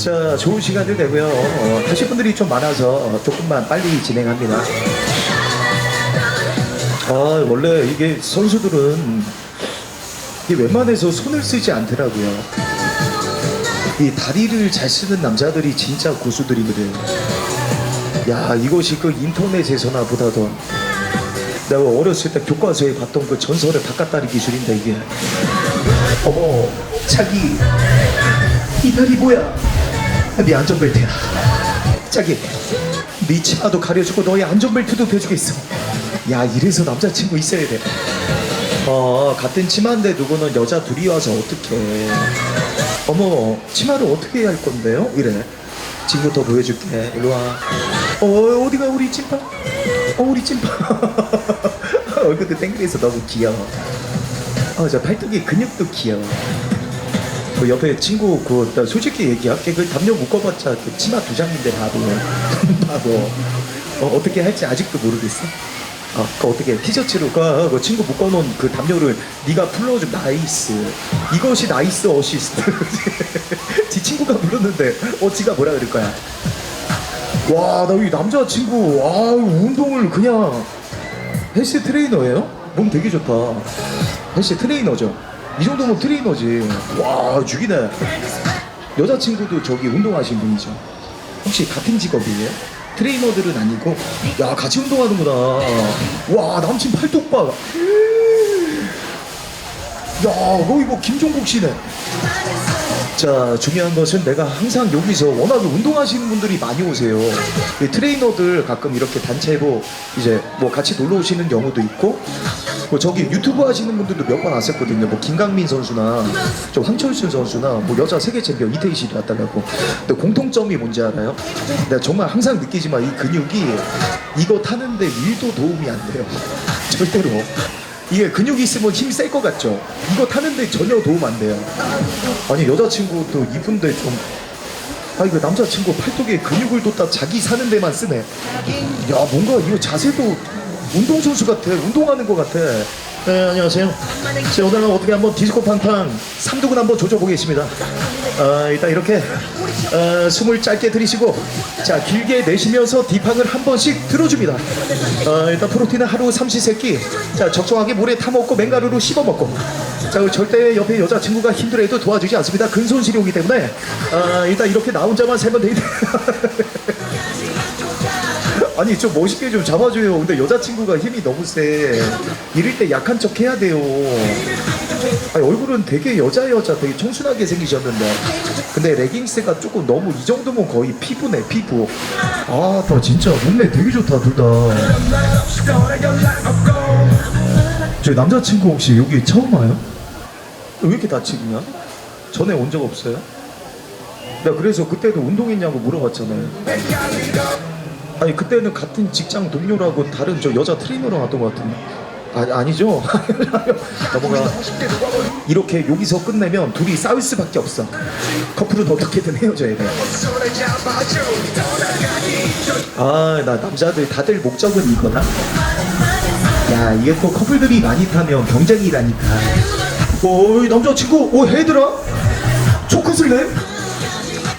자, 좋은 시간들 되고요. 어, 하실 분들이 좀 많아서 조금만 빨리 진행합니다. 아, 원래 이게 선수들은 이게 웬만해서 손을 쓰지 않더라고요. 이 다리를 잘 쓰는 남자들이 진짜 고수들이거든. 야, 이것이 그 인터넷에서나 보다도 내가 어렸을 때 교과서에 봤던 그 전설의 바깥다리 기술인데 이게. 어머, 자기 이 다리 뭐야? 네 안전벨트야. 자기, 네 치마도 가려주고 너의 안전벨트도 대주겠어. 야, 이래서 남자친구 있어야 돼. 어, 같은 치마인데 누구는 여자 둘이 와서 어떡해. 어머, 치마를 어떻게 할 건데요? 이래. 지금부터 보여줄게. 일로 와. 어, 어디가 우리 찐파? 어, 우리 찐파. 얼굴도 땡그래서 너무 귀여워. 어, 저 팔뚝이 근육도 귀여워. 그 옆에 친구 그나 솔직히 얘기할게. 그 담요 묶어봤자 그 치마 두 장인데 바보 바보 어, 어떻게 할지 아직도 모르겠어. 어, 그 어떻게 티셔츠로 그, 그 친구 묶어놓은 그 담요를 네가 풀러줘 나이스. 이것이 나이스 어시스트. 지 친구가 물었는데 어 지가 뭐라 그럴 거야? 와 나 이 남자친구. 아 운동을 그냥. 헬스 트레이너예요? 몸 되게 좋다. 헬스 트레이너죠 이 정도면 트레이너지. 와 죽이네. 여자친구도 저기 운동하신 분이죠. 혹시 같은 직업이에요? 트레이너들은 아니고? 야 같이 운동하는구나. 와 남친 팔뚝 봐 야, 너 이거 김종국 씨네. 자, 중요한 것은 내가 항상 여기서 워낙에 운동하시는 분들이 많이 오세요. 이 트레이너들 가끔 이렇게 단체로 이제 뭐 같이 놀러 오시는 경우도 있고, 뭐 저기 유튜브 하시는 분들도 몇 번 왔었거든요. 뭐 김강민 선수나 저 황철순 선수나 뭐 여자 세계 챔피언 이태희 씨도 왔다고. 근데 공통점이 뭔지 알아요? 내가 정말 항상 느끼지만 이 근육이 이거 타는데 1도 도움이 안 돼요. 절대로. 이게 근육이 있으면 힘이 셀 것 같죠? 이거 타는데 전혀 도움 안 돼요. 아니 여자친구도 이쁜데 좀 아 이거 남자친구 팔뚝에 근육을 뒀다 자기 사는 데만 쓰네. 야 뭔가 이거 자세도 운동선수 같아. 운동하는 것 같아. 네 안녕하세요. 자 오늘은 어떻게 한번 디스코 팡팡 삼두근 한번 조져보겠습니다. 아 일단 이렇게 어, 숨을 짧게 들이쉬고 자 길게 내쉬면서 딥항을 한 번씩 들어줍니다. 어, 일단 프로틴은 하루 삼시세끼 자 적정하게 물에 타먹고 맹가루로 씹어먹고 자 절대 옆에 여자친구가 힘들어해도 도와주지 않습니다. 근손실이 오기 때문에 어, 일단 이렇게 나 혼자만 세면 되겠다. 아니 좀 멋있게 좀 잡아줘요. 근데 여자친구가 힘이 너무 세. 이럴 때 약한 척 해야 돼요. 아니, 얼굴은 되게 여자 여자 되게 청순하게 생기셨는데 근데 레깅스가 조금 너무 이 정도면 거의 피부네 피부. 아, 나 진짜 몸매 되게 좋다 둘 다. 저희 남자친구 혹시 여기 처음 와요? 왜 이렇게 다치냐? 전에 온 적 없어요? 나 그래서 그때도 운동했냐고 물어봤잖아요. 아니 그때는 같은 직장 동료라고 다른 저 여자 트레이너랑 왔던 것 같은데. 아, 아니죠? 넘어가. 이렇게 여기서 끝내면 둘이 싸울 수밖에 없어. 커플은 어떻게든 헤어져야 돼아나 남자들 다들 목적은 이거나? 야 이게 또 커플들이 많이 타면 경쟁이라니까. 오이 남자친구 오 헤드라? 초크슬래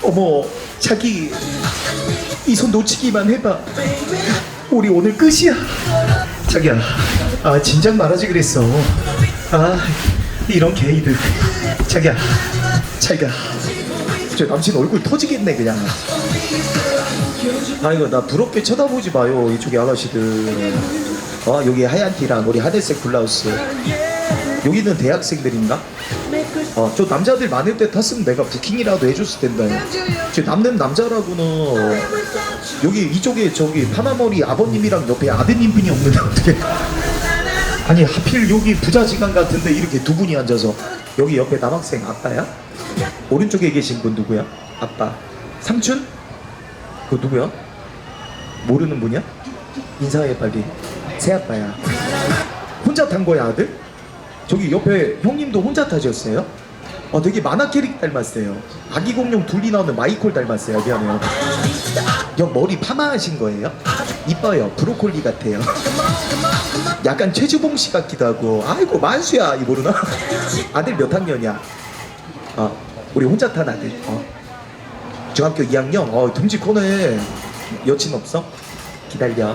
어머 자기 이 손 놓치기만 해봐. 우리 오늘 끝이야. 자기야, 아 진작 말하지 그랬어. 아 이런 게이들. 자기야, 자기야. 저 남친 얼굴 터지겠네 그냥. 아이고 나 부럽게 쳐다보지 마요 이쪽에 아가씨들. 아 여기 하얀 티랑 우리 하늘색 블라우스. 여기는 대학생들인가? 어, 저 남자들 많을 때 탔으면 내가 부킹이라도 해줬을 텐데. 저 남는 남자라고는 여기 이쪽에 저기 파마머리 아버님이랑 옆에 아드님 분이 없는데 어떻게? 아니 하필 여기 부자지간 같은데 이렇게 두 분이 앉아서 여기 옆에 남학생 아빠야? 오른쪽에 계신 분 누구야? 아빠. 삼촌? 그 누구야? 모르는 분이야? 인사해 빨리. 새 아빠야. 혼자 탄 거야 아들? 저기 옆에 형님도 혼자 타셨어요? 아 되게 만화 캐릭 닮았어요. 아기 공룡 둘이 나오는 마이콜 닮았어요. 미안해요. 형 머리 파마하신 거예요? 이뻐요. 브로콜리 같아요. 약간 최주봉 씨 같기도 하고. 아이고 만수야 이 모르나? 아들 몇 학년이야? 아 우리 혼자 탄 아들. 어. 저 중학교 2학년 어 코너에 여친 없어? 기다려.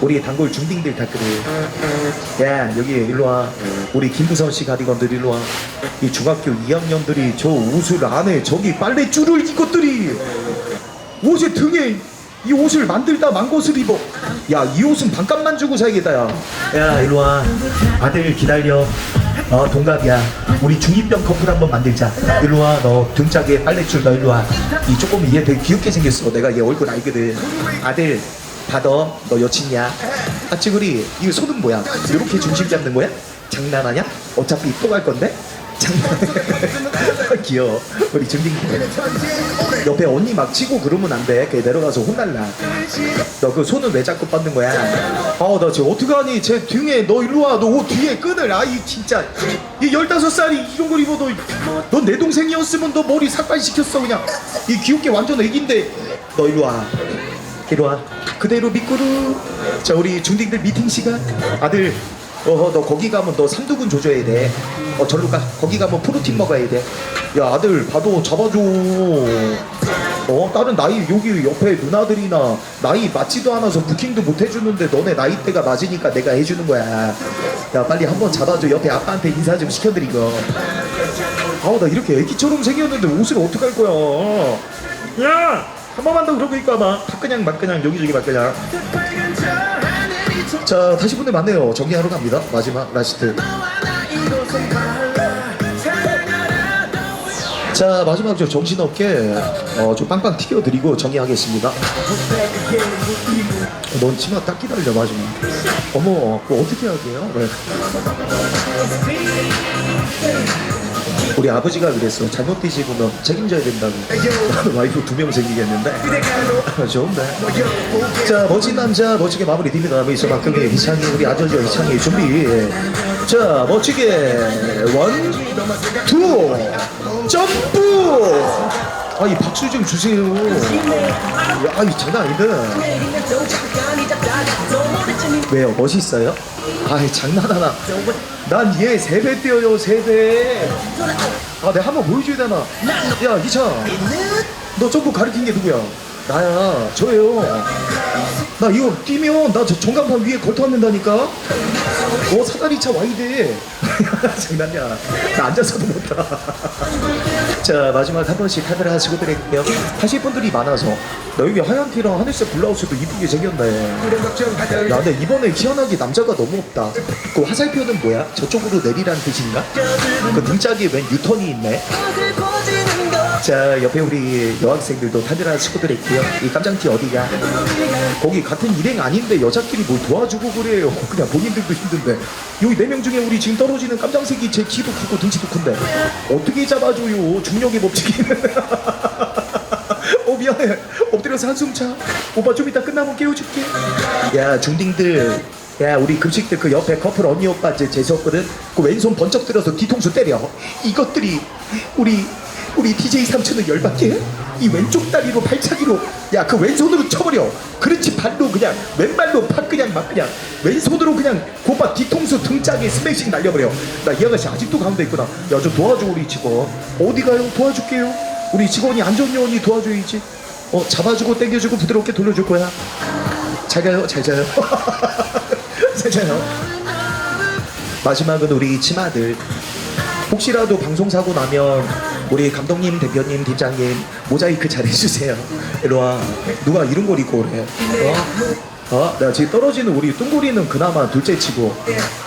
우리 단골 중딩들 다 그래. 야 여기 일로 와. 우리 김부선 씨 가디건들 일로 와이 중학교 2학년들이 저 옷을 안에 저기 빨래 줄을 이것들이. 옷의 등에 이 옷을 만들다 만 것을 입어. 야 이 옷은 반값만 주고 사야겠다 야 야 일로 와. 아들 기다려. 어 동갑이야. 우리 중2병 커플 한번 만들자. 일로 와너 등짝에 빨래줄 너 일로 와이 조금 얘 되게 귀엽게 생겼어. 내가 얘 얼굴 알거든. 아들 받아. 너 여친이야. 아 찌구리 이거 손은 뭐야? 이렇게 중심 잡는 거야? 장난하냐? 어차피 또 갈 건데? 장난. 귀여워. 우리 중딩 옆에 언니 막 치고 그러면 안돼. 걔 내려가서 혼날라. 너 그 손은 왜 자꾸 뻗는 거야? 아나 쟤 어떡하니? 쟤 등에 너 일로 와너 옷 뒤에 끈을. 아이 진짜. 이 열다섯 살이 이런 걸 입어도 넌 내 동생이었으면 너 머리 삭발 시켰어 그냥. 이 귀엽게 완전 애긴데. 너 일로 와. 이리 와 그대로 미꾸루 자 우리 중딩들 미팅 시간. 아들 어허 너 거기 가면 너 삼두근 조져야 돼 어 절로 가. 거기 가면 프로틴 먹어야 돼야 아들 봐도 잡아줘. 어 다른 나이 여기 옆에 누나들이나 나이 맞지도 않아서 부킹도 못 해주는데 너네 나이대가 맞으니까 내가 해주는 거야. 야 빨리 한번 잡아줘. 옆에 아빠한테 인사 좀 시켜드리고. 아우 나 이렇게 애기처럼 생겼는데 옷을 어떡할 거야? 야! 한 번만 더 아마. 다 그냥 막 그냥 여기저기 막 그냥. 자 다시 분들 만나요. 정리하러 갑니다. 마지막 라스트. 자 마지막 저 정신없게 어, 좀 빵빵 튀겨드리고 정리하겠습니다. 넌 치마 딱 기다려 마지막. 어머 그거 어떻게 하게요? 네. 우리 아버지가 그랬어 잘못 뒤집으면 책임져야 된다고. 와이프 두 명 생기겠는데? 좋은데? 자 멋진 남자 멋지게 마무리 됩니다 미소 박경희 이창희 우리 아저저 이창희 준비. 자 멋지게. 원 투 점프! 아 이 박수 좀 주세요. 야 이 장난 아닌데? 왜요? 멋있어요? 아이 장난하나 난 얘 세 배 뛰어요 세배. 아 내가 한번 보여줘야 되나? 야 이창 너 점프 가르친 게 누구야? 나야 저예요 나 이거 뛰면 나 저 전광판 위에 걸터앉는다니까? 어 사다리 차 와야 돼 장난이야. 나 앉아서도 못타 자 마지막 한 번씩 카메라 하시고 드릴게요. 하실 분들이 많아서. 나 여기 하얀 티랑 하늘색 블라우스도 이쁘게 생겼네. 야 근데 이번에 희한하게 남자가 너무 없다. 그 화살표는 뭐야? 저쪽으로 내리라는 뜻인가? 그 등짝에 웬 유턴이 있네 자 옆에 우리 여학생들도 카메라 치고 드릴게요. 이 깜장티 어디가? 거기 같은 일행 아닌데 여자끼리 뭘 도와주고 그래요. 그냥 본인들도 힘든데. 여기 네 명 중에 우리 지금 떨어지는 깜장색이 제 키도 크고 등치도 큰데. 어떻게 잡아줘요 중력의 법칙이는 어 미안해. 엎드려서 한숨 차. 오빠 좀 이따 끝나면 깨워줄게. 야 중딩들. 야 우리 급식들 그 옆에 커플 언니 오빠 제 재수 없거든. 그 왼손 번쩍 들어서 뒤통수 때려. 이것들이 우리 우리 DJ 삼촌은 열받게 이 왼쪽 다리로 발차기로 야 그 왼손으로 쳐버려. 그렇지 발로 그냥 왼발로 팍 그냥 막 그냥 왼손으로 그냥 고바 뒤통수 등짝에 스매싱 날려버려. 나 이 아가씨 아직도 가운데 있구나. 야 좀 도와줘 우리 직원. 어디 가요? 도와줄게요. 우리 직원이 안전 요원이 도와줘야지. 어 잡아주고 당겨주고 부드럽게 돌려줄 거야. 잘 가요 잘 자요. 잘 자요. 마지막은 우리 치마들. 혹시라도 방송 사고 나면 우리 감독님, 대표님, 팀장님 모자이크 잘 해주세요. 일로 와. 누가 이런 걸 입고 그래? 어? 어? 내가 지금 떨어지는 우리 뚱구리는 그나마 둘째 치고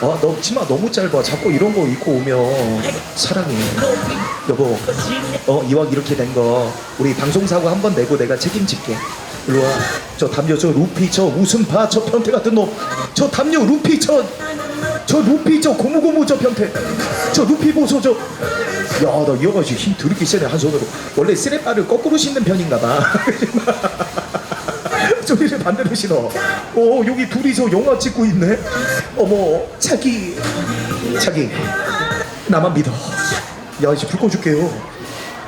어? 너 치마 너무 짧아. 자꾸 이런 거 입고 오면 사랑해. 여보, 어 이왕 이렇게 된 거 우리 방송 사고 한 번 내고 내가 책임질게. 일로 와. 저 담요, 저 루피, 저 웃음파, 저 변태 같은 놈. 저 담요, 루피, 저 저 루피 저 고무고무 저 변태. 저 루피 보소 저 야 나 이어가지고 힘 드럽게 세네 한 손으로. 원래 쓰레빠를 거꾸로 신는 편인가 봐. 소리를 반대로 신어. 어 여기 둘이서 영화 찍고 있네. 어머 자기. 자기. 나만 믿어. 야 이제 불 꺼줄게요.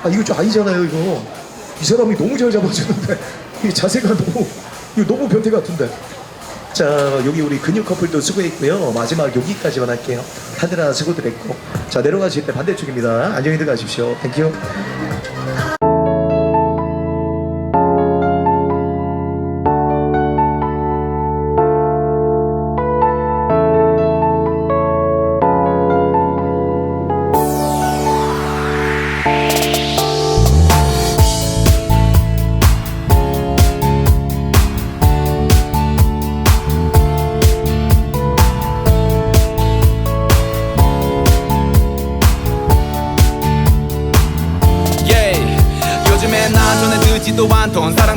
아 이거 좀 아니잖아요 이거. 이 사람이 너무 잘 잡아주는데. 이 자세가 너무 이거 너무 변태 같은데 자 여기 우리 근육 커플도 수고했고요. 마지막 여기까지만 할게요. 하늘아 수고들 했고. 자 내려가실 때 반대쪽입니다. 안녕히 들어가십시오. 땡큐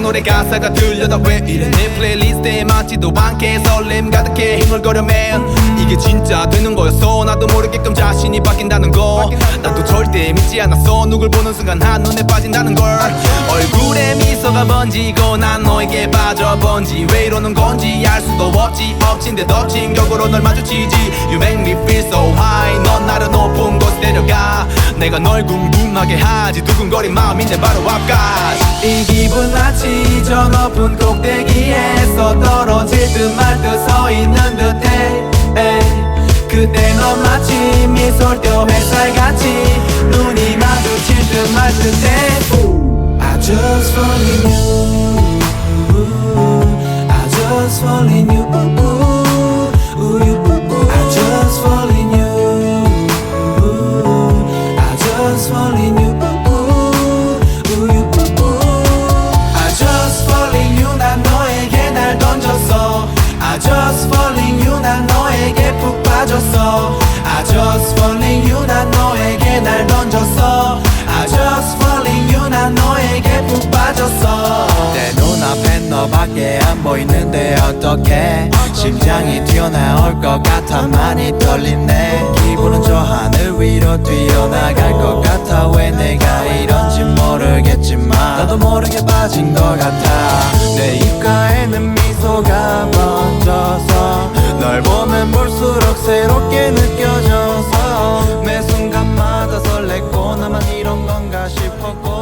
노래 가사가 들려다 왜 이래? 내 플레이리스트에 맞지도 않게 설렘 가득해 힘을거려 man 이게 진짜 되는 거였어? 나도 모르게끔 자신이 바뀐다는 거. 나도 절대 믿지 않았어. 누굴 보는 순간 한눈에 빠진다는 걸. 얼굴에 미소가 번지고 난 너에게 빠져 번지. 왜 이러는 건지 알 수도 없지. 엎친 데 덮친 격으로 널 마주치지. You make me feel so high. 넌 나를 높은 곳에 데려가 내가 널 궁금하게 하지 두근거린 마음인데 바로 앞까지. 이 기분 마치 저 높은 꼭대기에서 떨어질 듯 말 듯 서 있는 듯해. 그때 넌 마치 미소를 띄어 햇살같이 눈이 마주칠 듯 말 듯해. I just fall in you. I just fall in you. I just fall 해 심장이 튀어나올 것 같아 많이 떨리네. 기분은 저 하늘 위로 뛰어나갈 것 같아. 왜 내가 이런지 모르겠지만 나도 모르게 빠진 것 같아. 내 입가에는 미소가 번져서 널 보면 볼수록 새롭게 느껴져서 매 순간마다 설레고 나만 이런 건가 싶었고